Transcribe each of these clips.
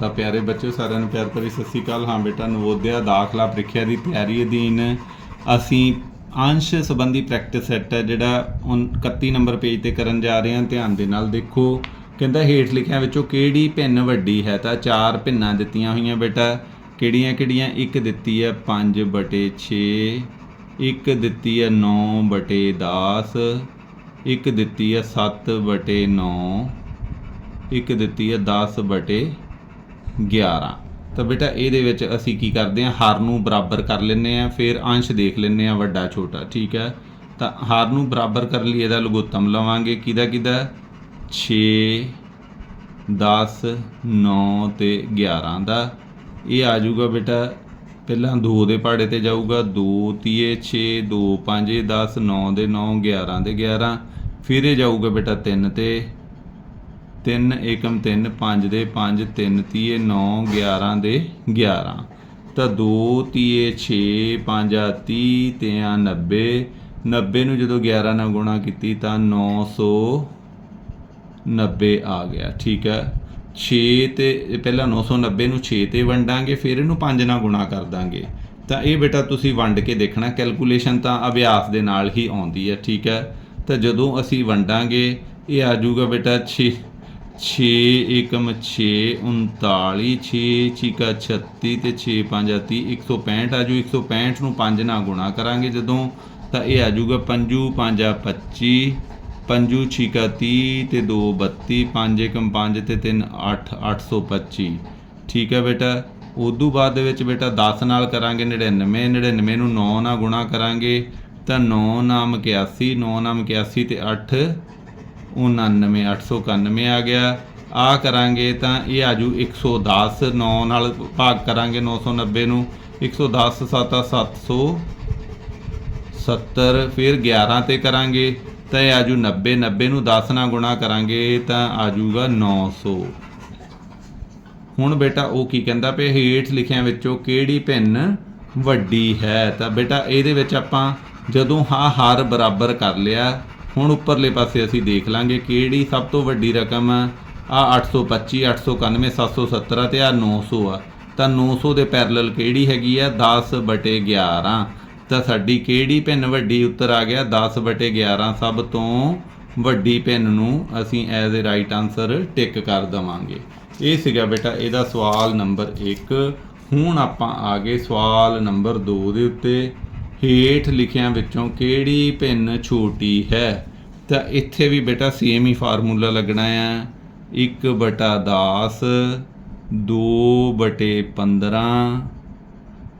ਤਾਂ ਪਿਆਰੇ ਬੱਚਿਓ, ਸਾਰਿਆਂ ਨੂੰ ਪਿਆਰ ਭਰੀ ਸਤਿ ਸ੍ਰੀ ਅਕਾਲ। ਹਾਂ ਬੇਟਾ, ਨਵੋਦਿਆ ਦਾਖਲਾ ਪ੍ਰੀਖਿਆ ਦੀ ਤਿਆਰੀ ਅਧੀਨ ਅਸੀਂ ਅੰਸ਼ ਸੰਬੰਧੀ ਪ੍ਰੈਕਟਿਸ ਸੈੱਟ ਹੈ, ਜਿਹੜਾ ਉਨ- 31 ਨੰਬਰ ਪੇਜ ਤੇ ਕਰਨ ਜਾ ਰਹੇ ਹਾਂ। ਧਿਆਨ ਦੇ ਨਾਲ ਦੇਖੋ, ਕਹਿੰਦਾ ਹੇਠ ਲਿਖਿਆਂ ਵਿੱਚੋਂ ਕਿਹੜੀ ਭਿੰਨ ਵੱਡੀ ਹੈ? ਤਾਂ ਚਾਰ ਭਿੰਨਾਂ ਦਿੱਤੀਆਂ ਹੋਈਆਂ ਬੇਟਾ। ਕਿਹੜੀਆਂ ਕਿਹੜੀਆਂ? ਇੱਕ ਦਿੱਤੀ ਹੈ 5 ਬਟੇ 6 ਇੱਕ ਦਿੱਤੀ ਹੈ 9 ਬਟੇ 10 ਇੱਕ ਦਿੱਤੀ ਹੈ 7 ਬਟੇ 9 ਇੱਕ ਦਿੱਤੀ ਹੈ 10 ਬਟੇ 11 ਤਾਂ ਬੇਟਾ, ਇਹਦੇ ਵਿੱਚ ਅਸੀਂ ਕੀ ਕਰਦੇ ਹਾਂ? ਹਰ ਨੂੰ ਬਰਾਬਰ ਕਰ ਲੈਂਦੇ ਹਾਂ, ਫਿਰ ਅੰਸ਼ ਦੇਖ ਲੈਂਦੇ ਹਾਂ ਵੱਡਾ ਛੋਟਾ, ਠੀਕ ਹੈ? ਤਾਂ ਹਰ ਨੂੰ ਬਰਾਬਰ ਕਰਨ ਲਈ ਇਹਦਾ ਲਘੁੱਤਮ ਲਵਾਂਗੇ। ਕਿਹਦਾ ਕਿਹਦਾ? 6 10 9 ਤੇ 11 ਦਾ। ਇਹ ਆ ਜਾਊਗਾ ਬੇਟਾ, ਪਹਿਲਾਂ 2 ਦੇ ਪਹਾੜੇ ਤੇ ਜਾਊਗਾ। 2 ਤੀਏ 6 2 5 10 9 ਦੇ 9 11 ਦੇ 11 ਫਿਰ ਇਹ ਜਾਊਗਾ ਬੇਟਾ 3 ਤੇ। ਤਿੰਨ ਏਕਮ 3 5 ਦੇ 5 3 ਤੀਏ 9 11 ਦੇ 11 ਤਾਂ 2 ਤੀਏ 6 5 30 ਤੇ ਆ 90 90 ਨੂੰ ਜਦੋਂ 11 ਨਾਲ ਗੁਣਾ ਕੀਤੀ ਤਾਂ 990 ਆ ਗਿਆ, ਠੀਕ ਹੈ? 6 ਤੇ ਇਹ ਪਹਿਲਾਂ 990 ਨੂੰ 6 ਤੇ ਵੰਡਾਂਗੇ, ਫਿਰ ਇਹਨੂੰ 5 ਨਾਲ ਗੁਣਾ ਕਰ ਦਾਂਗੇ। ਤਾਂ ਇਹ ਬੇਟਾ ਤੁਸੀਂ ਵੰਡ ਕੇ ਦੇਖਣਾ, ਕੈਲਕੂਲੇਸ਼ਨ ਤਾਂ ਅਭਿਆਸ ਦੇ ਨਾਲ ਹੀ ਆਉਂਦੀ ਹੈ, ਠੀਕ ਹੈ? ਤਾਂ ਜਦੋਂ ਅਸੀਂ ਵੰਡਾਂਗੇ, ਇਹ ਆ ਜਾਊਗਾ ਬੇਟਾ 6 6 ਏਕਮ 6 39 6 ਛਿਕਾ 36 ਤੇ 6 5 30 165 ਆ ਜੂ 165 ਨੂੰ 5 ਨਾਲ ਗੁਣਾ ਕਰਾਂਗੇ ਜਦੋਂ, ਤਾਂ ਇਹ ਆਜੂਗਾ ਜਾਊਗਾ ਪੰਜੂ 5 25 ਪੰਜੂ ਛਿਕਾ 30 ਤੇ 2 32 5 ਏਕਮ 5 ਤੇ 3 8 825 ਠੀਕ ਹੈ ਬੇਟਾ, ਉਦੋਂ ਬਾਅਦ ਦੇ ਵਿੱਚ ਬੇਟਾ 10 ਨਾਲ ਕਰਾਂਗੇ 99 99 ਨੂੰ 9 ਨਾਲ ਗੁਣਾ ਕਰਾਂਗੇ, ਤਾਂ 9 ਨਾਮ 81 9 ਨਾਮ 81 ਤੇ 8 99 891 ਆ ਗਿਆ। ਆ ਕਰਾਂਗੇ ਤਾਂ ਇਹ ਆਜੂ 110 9 ਨਾਲ ਭਾਗ ਕਰਾਂਗੇ 990 ਨੂੰ। 110 7 770 ਫਿਰ 11 ਤੇ ਕਰਾਂਗੇ ਤਾਂ ਇਹ ਆਜੂ 90 90 ਨੂੰ 10 ਨਾਲ ਗੁਣਾ ਕਰਾਂਗੇ ਤਾਂ ਆਜੂਗਾ 900 ਹੁਣ ਬੇਟਾ ਉਹ ਕੀ ਕਹਿੰਦਾ ਪਿਆ ਹੇਠ ਲਿਖਿਆਂ ਵਿੱਚੋਂ ਕਿਹੜੀ ਭਿੰਨ ਵੱਡੀ ਹੈ? ਤਾਂ ਬੇਟਾ ਇਹਦੇ ਵਿੱਚ ਆਪਾਂ ਜਦੋਂ ਹਾਂ, ਹਰ ਬਰਾਬਰ ਕਰ ਲਿਆ ਹੁਣ ਉੱਪਰਲੇ ਪਾਸੇ ਅਸੀਂ ਦੇਖ ਲਾਂਗੇ ਕਿਹੜੀ ਸਭ ਤੋਂ ਵੱਡੀ ਰਕਮ ਆ। ਆ 825 891 717 ਤੇ ਆ 900 ਆ। ਤਾਂ 900 ਦੇ ਪੈਰਲਲ ਕਿਹੜੀ ਹੈਗੀ ਆ? 10 ਬਟੇ 11 ਤਾਂ ਸਾਡੀ ਕਿਹੜੀ ਭਿੰਨ ਵੱਡੀ ਉੱਤਰ ਆ ਗਿਆ? 10 ਬਟੇ 11 ਸਭ ਤੋਂ ਵੱਡੀ ਭਿੰਨ ਨੂੰ ਅਸੀਂ as a right answer tick ਕਰ ਦਵਾਂਗੇ। ਇਹ ਸੀਗਾ ਬੇਟਾ ਇਹਦਾ ਸਵਾਲ ਨੰਬਰ 1 ਹੁਣ ਆਪਾਂ ਆ ਗਏ ਸਵਾਲ ਨੰਬਰ 2 ਦੇ ਉੱਤੇ। ਹੇਠ ਲਿਖਿਆਂ ਵਿੱਚੋਂ ਕਿਹੜੀ ਭਿੰਨ ਛੋਟੀ ਹੈ? ਤਾਂ ਇੱਥੇ ਵੀ ਬੇਟਾ ਸੇਮ ਹੀ ਫਾਰਮੂਲਾ ਲੱਗਣਾ ਆ। 1 ਬਟਾ 10 2 ਬਟੇ 15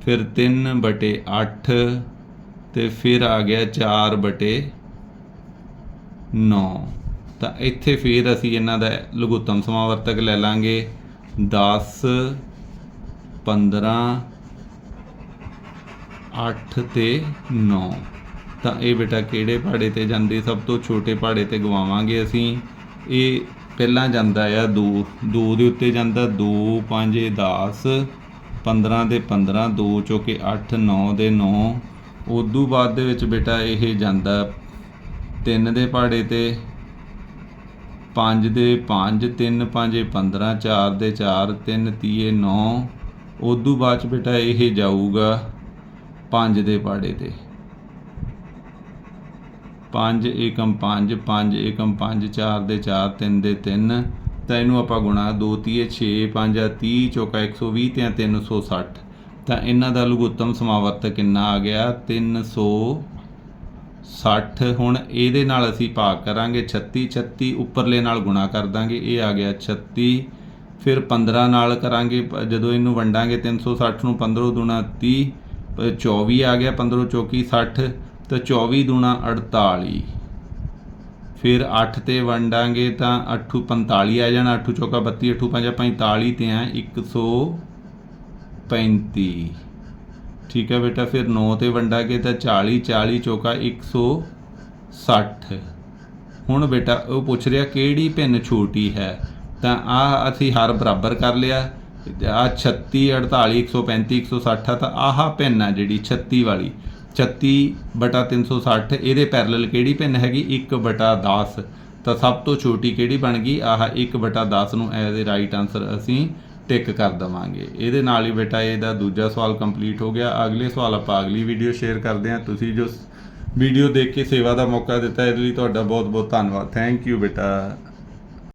ਫਿਰ 3 ਬਟੇ 8 ਤੇ ਫਿਰ ਆ ਗਿਆ 4 ਬਟੇ 9 ਤਾਂ ਇੱਥੇ ਫਿਰ ਅਸੀਂ ਇਹਨਾਂ ਦਾ ਲਘੁੱਤਮ ਸਮਾਵਰਤਕ ਲੈ ਲਾਂਗੇ। 10 15 8 ਤੇ 9 ਤਾਂ ਇਹ ਬੇਟਾ ਕਿਹੜੇ ਪਹਾੜੇ ਤੇ ਜਾਂਦੀ? ਸਭ ਤੋਂ ਛੋਟੇ ਪਹਾੜੇ ਤੇ ਗਵਾਵਾਂਗੇ ਅਸੀਂ। ਇਹ ਪਹਿਲਾਂ ਜਾਂਦਾ ਆ 2 2 ਦੇ ਉੱਤੇ ਜਾਂਦਾ 2 5 10 15 ਦੇ 15 2 ਚੋਕੇ 8 9 ਦੇ 9 ਉਦੋਂ ਬਾਅਦ ਦੇ ਵਿੱਚ ਬੇਟਾ ਇਹ ਜਾਂਦਾ 3 ਦੇ ਪਹਾੜੇ ਤੇ। 5 ਦੇ 5 3 5 15 4 ਦੇ 4 3 ਤੀਏ 9 ਉਦੋਂ ਬਾਅਦ ਚ ਬੇਟਾ ਇਹ ਜਾਊਗਾ। ਪੰਜ ਦੇ ਪਾੜੇ ਤੇ। 5 ਏਕਮ 5 5 ਏਕਮ 5 4 ਦੇ 4 3 ਦੇ 3 ਤਾਂ ਇਹਨੂੰ ਆਪਾਂ ਗੁਣਾ 2 ਤੀਏ 6 5 30 ਚੌਕਾ 120 ਤੇ 360 ਤਾਂ ਇਹਨਾਂ ਦਾ ਲਘੁੱਤਮ ਸਮਾਵਰਤਕ ਕਿੰਨਾ ਆ ਗਿਆ? 360 ਹੁਣ ਇਹਦੇ ਨਾਲ ਅਸੀਂ ਭਾਗ ਕਰਾਂਗੇ। 36 36 ਉੱਪਰਲੇ ਨਾਲ ਗੁਣਾ ਕਰ ਦਾਂਗੇ। ਇਹ ਆ ਗਿਆ 36 ਫਿਰ 15 ਨਾਲ ਕਰਾਂਗੇ। ਪ- ਜਦੋਂ ਇਹਨੂੰ ਵੰਡਾਂਗੇ 360 ਨੂੰ 15 ਦੁਣਾ 30 24 ਆ ਗਿਆ 15 ਚੌਕੀ 60 ਤਾਂ 24 ਦੁਣਾ 48 ਫਿਰ 8 ਤੇ ਵੰਡਾਂਗੇ ਤਾਂ 8 45 ਆ ਜਾਣਾ 8 ਚੌਕਾ 32 8 5 45 ਤੇ ਆ 135 ਠੀਕ ਹੈ ਬੇਟਾ, ਫਿਰ 9 ਤੇ ਵੰਡਾਂਗੇ ਤਾਂ 40 40 ਚੌਕਾ 160 ਹੁਣ ਬੇਟਾ, ਉਹ ਪੁੱਛ ਰਿਹਾ ਕਿਹੜੀ ਭਿੰਨ ਛੋਟੀ ਹੈ? ਤਾਂ ਆ ਅਸੀਂ ਹਰ ਬਰਾਬਰ ਕਰ ਲਿਆ। ਆ 36 48 135 160 ਆ ਤਾਂ ਆਹ ਪਿੰਨ ਆ ਜਿਹੜੀ 36 ਵਾਲੀ। 36 ਬਟਾ 360 ਇਹਦੇ ਪੈਰਲਲ ਕਿਹੜੀ ਪਿੰਨ ਹੈਗੀ? 1 ਬਟਾ 10 ਤਾਂ ਸਭ ਤੋਂ ਛੋਟੀ ਕਿਹੜੀ ਬਣ ਗਈ? ਆਹ 1 ਬਟਾ 10 ਨੂੰ ਐਜ਼ ਏ ਰਾਈਟ ਆਨਸਰ ਅਸੀਂ ਟਿਕ ਕਰ ਦਵਾਂਗੇ। ਇਹਦੇ ਨਾਲ ਹੀ ਬੇਟਾ ਇਹਦਾ ਦੂਜਾ ਸਵਾਲ ਕੰਪਲੀਟ ਹੋ ਗਿਆ। ਅਗਲੇ ਸਵਾਲ ਆਪਾਂ ਅਗਲੀ ਵੀਡੀਓ ਸ਼ੇਅਰ ਕਰਦੇ ਹਾਂ। ਤੁਸੀਂ ਜੋ ਵੀਡੀਓ ਦੇਖ ਕੇ ਸੇਵਾ ਦਾ ਮੌਕਾ ਦਿੱਤਾ, ਇਹਦੇ ਲਈ ਤੁਹਾਡਾ ਬਹੁਤ ਬਹੁਤ ਧੰਨਵਾਦ। ਥੈਂਕ ਯੂ ਬੇਟਾ।